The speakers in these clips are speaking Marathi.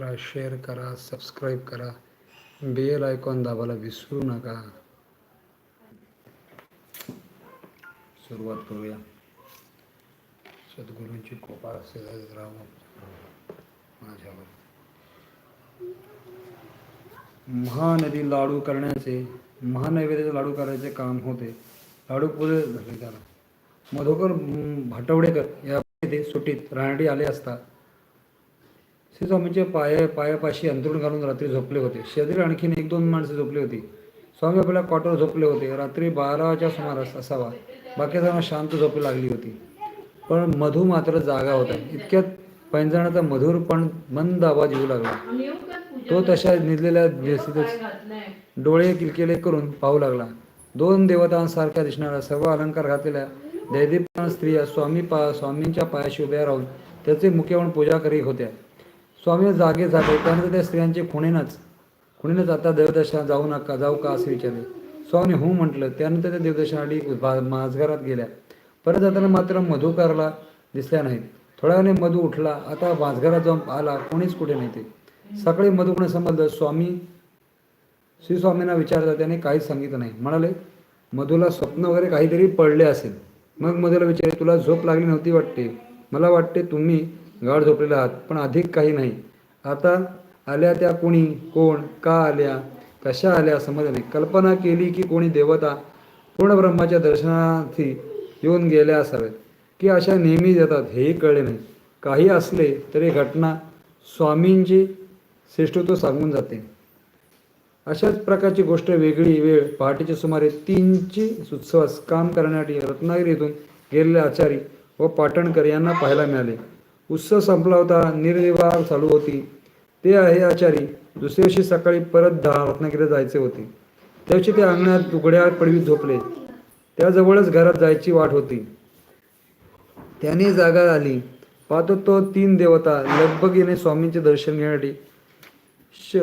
करा शेअर करा सबस्क्राईब करा. बेल आयकॉन दाबायला विसरू नका. सुरुवात करूया. सद्गुरूंची कृपा असेल माझ्यावर. महानदी लाडू करण्याचे महानैवेद्याचे लाडू करायचे काम होते. लाडू पुढे झाले त्याला. मधुकर म, भाटवडेकर या सुटीत सुट्टीत राहण्यासाठी आले असता. स्वामीच्या पाया पायापाशी अंतरुण घालून रात्री झोपले होते. शेजारी आणखीन एक दोन माणसे झोपली होती. स्वामी आपल्या कॉटवर झोपले होते. रात्री बाराच्या सुमारास असावा. बाकी जण शांत झोपी लागली होती. पण मधू मात्र जागा होता. इतक्यात पैंजणाचा मधुर पण मंद आवाज येऊ लागला. तो तशा निजलेल्या दिवशीतच डोळे किलकिले करून पाहू लागला. दोन देवतांसारख्या दिसणाऱ्या सर्व अलंकार घातलेल्या दैदीपान स्त्रिया स्वामी पा स्वामींच्या पायाशी उभ्या राहून त्याचे मुख्यवण पूजा करीत होत्या. स्वामी जागे झाले. त्यानंतर त्या स्त्रियांचे खुणेनच खुणेनच आता देवदशा जाऊ नका जाऊ का असे विचारले. स्वामी हो म्हटलं. त्यानंतर त्या देवदर्शनासाठी भा- माझघरात गेल्या. परत जाताना मात्र मधुकारला दिसल्या नाहीत. थोड्या वेळाने मधू उठला. आता माझघरात जाऊन आला. कोणीच कुठे नाही ते. सकाळी मधुकडे समजलं? स्वामी श्री स्वामींना विचारता त्याने काहीच सांगितलं नाही. म्हणाले मधुला स्वप्न वगैरे काहीतरी पडले असेल. मग मधुला विचारले तुला झोप लागली नव्हती वाटते? मला वाटते तुम्ही गाढ झोपलेला आहात पण अधिक काही नाही. आता आल्या त्या कोणी? कोण? का आल्या? कशा आल्या? समज नाही. कल्पना केली की कोणी देवता पूर्ण ब्रह्माच्या दर्शनार्थी येऊन गेल्या असाव्यात की अशा नेहमी येतात हेही कळले नाही. काही असले तरी घटना स्वामींची श्रेष्ठत्व सांगून जाते. अशाच प्रकारची गोष्ट वेगळी वेळ पहाटेच्या सुमारे तीनची उत्सवास काम करण्यासाठी रत्नागिरी येथून गेलेले आचारी व पाटणकर यांना पाहायला मिळाले. उत्सव संपला होता निर्विवाह चालू होती. ते आहे आचारी. दुसऱ्या दिवशी सकाळी परत दहा रत्नागिरीला जायचे होते. त्या दिवशी ते अंगणात उघड्या पडवीत झोपले. त्याजवळच घरात जायची वाट होती. त्याने जागा आली. पाहतो तो तीन देवता लगबगीने स्वामींचे दर्शन घेण्यासाठी श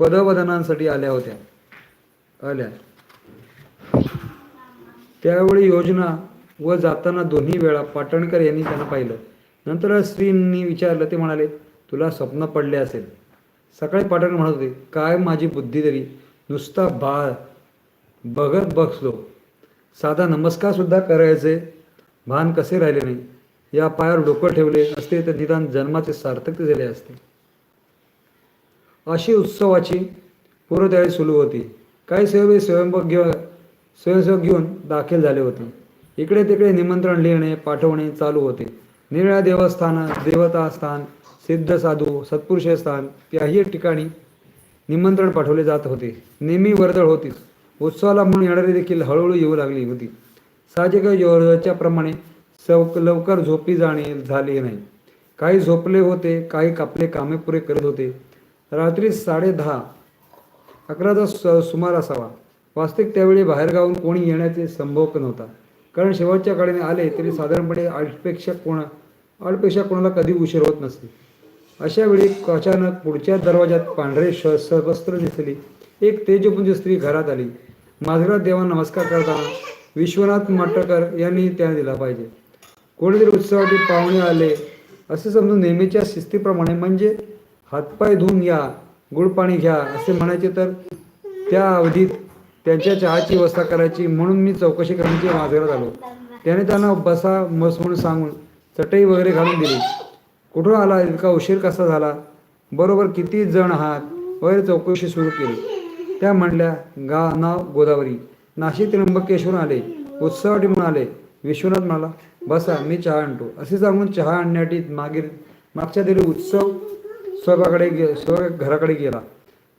पदवदनांसाठी आल्या होत्या. आल्या. त्यावेळी योजना व जाताना दोन्ही वेळा पाटणकर यांनी त्यांना पाहिलं. नंतर स्त्रींनी विचारलं ते म्हणाले तुला स्वप्न पडले असेल. सकाळी पाटणकर म्हणत होते काय माझी बुद्धी तरी? नुसता बाळ. बघत बसलो. साधा नमस्कारसुद्धा करायचे. भान कसे राहिले नाही? या पायावर डोकं ठेवले असते तर निदान जन्माचे सार्थक झाले असते. अशी उत्सवाची पूर्वतयारी सुरू होती. काही सेवे स्वयंपाक घेऊन स्वयंसेवक घेऊन दाखल झाले होते. इकडे तिकडे निमंत्रण लिहिणे पाठवणे चालू होते. निरळ्या देवस्थान देवता स्थान सिद्ध साधू सत्पुरुष स्थान याही ठिकाणी निमंत्रण पाठवले जात होते. नेहमी वर्दळ होतीच. उत्सवाला म्हणून येणारी देखील हळूहळू येऊ लागली होती. साहजिक योजच्या प्रमाणे सव लवकर झोपी जाणे झाले नाही. काही झोपले होते काही कापले कामे पुरे करत होते. रात्री साडे दहा अकराचा स- सुमार असावा. वास्तविक त्यावेळी बाहेरगावून कोणी येण्याचे संभव नव्हता. कारण शेवटच्या काळाने आले तरी साधारणपणे आठपेक्षा कोणा आठपेक्षा कोणाला कधी उशीर होत नसे अशा वेळी अचानक पुढच्या दरवाजात पांढरे श सवस्त्र दिसली. एक तेजपुंज स्त्री घरात आली. माझघरात देवा नमस्कार करताना विश्वनाथ मटकर यांनी त्या दिला पाहिजे. कोणीतरी उत्सवासाठी पाहुणे आले. असे समजून नेहमीच्या शिस्तीप्रमाणे म्हणजे हातपाय धुवून या गुळ पाणी घ्या असे म्हणायचे तर त्या अवधीत त्यांच्या चहाची व्यवस्था करायची म्हणून मी चौकशी करण्याची माझघरात आलो. त्याने त्यांना बसा मस म्हणून सांगून चटई वगैरे घालून दिली. कुठं आला? इतका उशीर कसा झाला? बरोबर किती जण आहात? वगैरे चौकशी सुरू केली. त्या म्हणल्या गा नाव गोदावरी. नाशिक त्र्यंबकेश्वरून आले. उत्सवासाठी म्हणून आले. विश्वनाथ म्हणाला बसा मी चहा आणतो. असे सांगून चहा आणण्यासाठी मागील मागच्या तरी उत्सव स्वयंपाकडे गे स्वयं घराकडे गेला.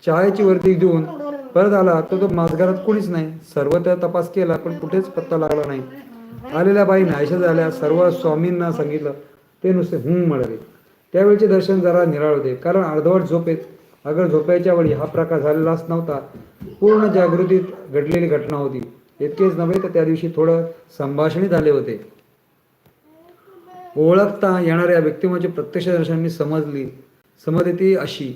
चहाची वर्दी देऊन परत आला तर तो माझघरात कोणीच नाही. सर्वत्र तपास केला पण कुठेच पत्ता लागला नाही. आलेल्या बाई नाहीशा झाल्या सर्व स्वामींना सांगितलं. ते नुसते हुं म्हणाले. त्यावेळचे दर्शन जरा निराळ होते कारण अर्धवट झोपेत अगर झोपायच्या वेळी हा प्रकार झालेलाच नव्हता पूर्ण जागृतीत घडलेली घटना होती. इतकेच नव्हे तर त्या दिवशी थोडं संभाषणही झाले होते. ओळखता येणाऱ्या व्यक्तिमत्वाचे प्रत्यक्ष दर्शन समजली समजली अशी.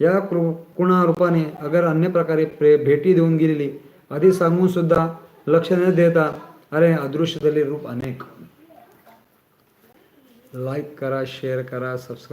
या कृ कुणारूपाने अगर अन्य प्रकारे प्रे भेटी देऊन गेलेली आधी सांगून सुद्धा लक्ष न देता अरे अदृश्य झाले रूप अनेक. लाईक करा शेअर करा सबस्क्राईब